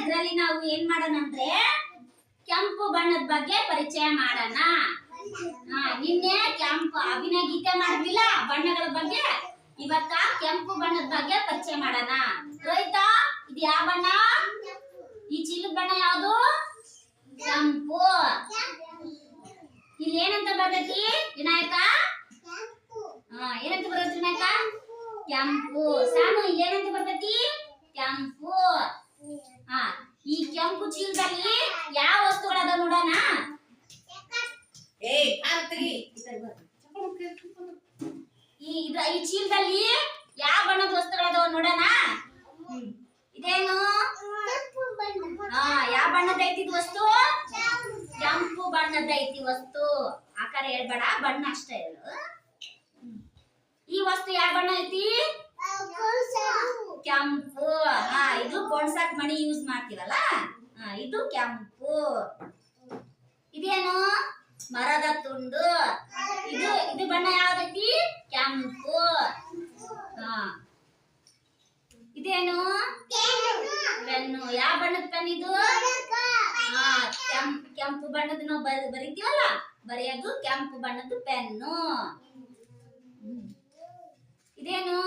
ಇದರಲ್ಲಿ ನಾವು ಏನ್ ಮಾಡೋಣ ಅಂದ್ರೆ ಕೆಂಪು ಬಣ್ಣದ ಬಗ್ಗೆ ಪರಿಚಯ ಮಾಡೋಣ. ನಿನ್ನೆ ಕೆಂಪು ಅಭಿನಯ ಗೀತೆ ಮಾಡಿದ್ವಿಲ್ಲ, ಬಣ್ಣಗಳ ಬಗ್ಗೆ? ಇವತ್ತ ಕೆಂಪು ಬಣ್ಣದ ಬಗ್ಗೆ ಪರಿಚಯ ಮಾಡೋಣ. ರೋಹಿತ, ಇದು ಯಾವ ಬಣ್ಣ? ಈ ಚೀಲದ ಬಣ್ಣ ಯಾವುದು? ಕೆಂಪು. ಇಲ್ಲಿ ಏನಂತ ಬರ್ತೈತಿ ವಿನಾಯಕ? ಏನಂತ ಬರ್ತೈತಿ ವಿನಾಯಕ? ಕೆಂಪು. ಸಾನು, ಇಲ್ಲಿ ಏನಂತ ಬರ್ತೈತಿ ಕೆಂಪು. ಚೀಲದಲ್ಲಿ ಯಾವ ವಸ್ತುಗಳದ ನೋಡೋಣ? ಏಯ್ ಕಾಲ್ ತೆಗಿ ಈ ಇದ ಈ ಚೀಲದಲ್ಲಿ ಯಾವ ಬಣ್ಣದ ವಸ್ತುಗಳದಾವ ನೋಡೋಣ? ಇದೇನು? ಹಾ ಯಾವ ಬಣ್ಣದ ಐತಿ ಇದು ವಸ್ತು? ಕೆಂಪು ಬಣ್ಣದ ಐತಿ ವಸ್ತು. ಆಕಾರ ಹೇಳ್ಬೇಡ ಬಣ್ಣ ಅಷ್ಟೇ ಹೇಳು. ಈ ವಸ್ತು ಯಾವ ಬಣ್ಣ ಐತಿ? ಕೆಂಪು. ಹಾ ಇದು ಬೋಣ್ಸಾಕ್ ಮಣಿ ಯೂಸ್ ಮಾಡ್ತೀವಲ್ಲ? ಇದು ಕೆಂಪು. ಇದೇನು? ಮರದ ತುಂಡು. ಇದು ಇದು ಬಣ್ಣ ಯಾವ್ದೈತಿ? ಕೆಂಪು. ಹಾ ಇದೇನು? ಪೆನ್ನು ಯಾವ ಬಣ್ಣದ ಪೆನ್ ಇದು? ಹಾ ಕೆಂಪ್ ಕೆಂಪು ಬಣ್ಣದ ನಾವು ಬರಿತೀವಲ್ಲ? ಬರೆಯೋದು ಕೆಂಪು ಬಣ್ಣದ ಪೆನ್ನು. ಇದೇನು?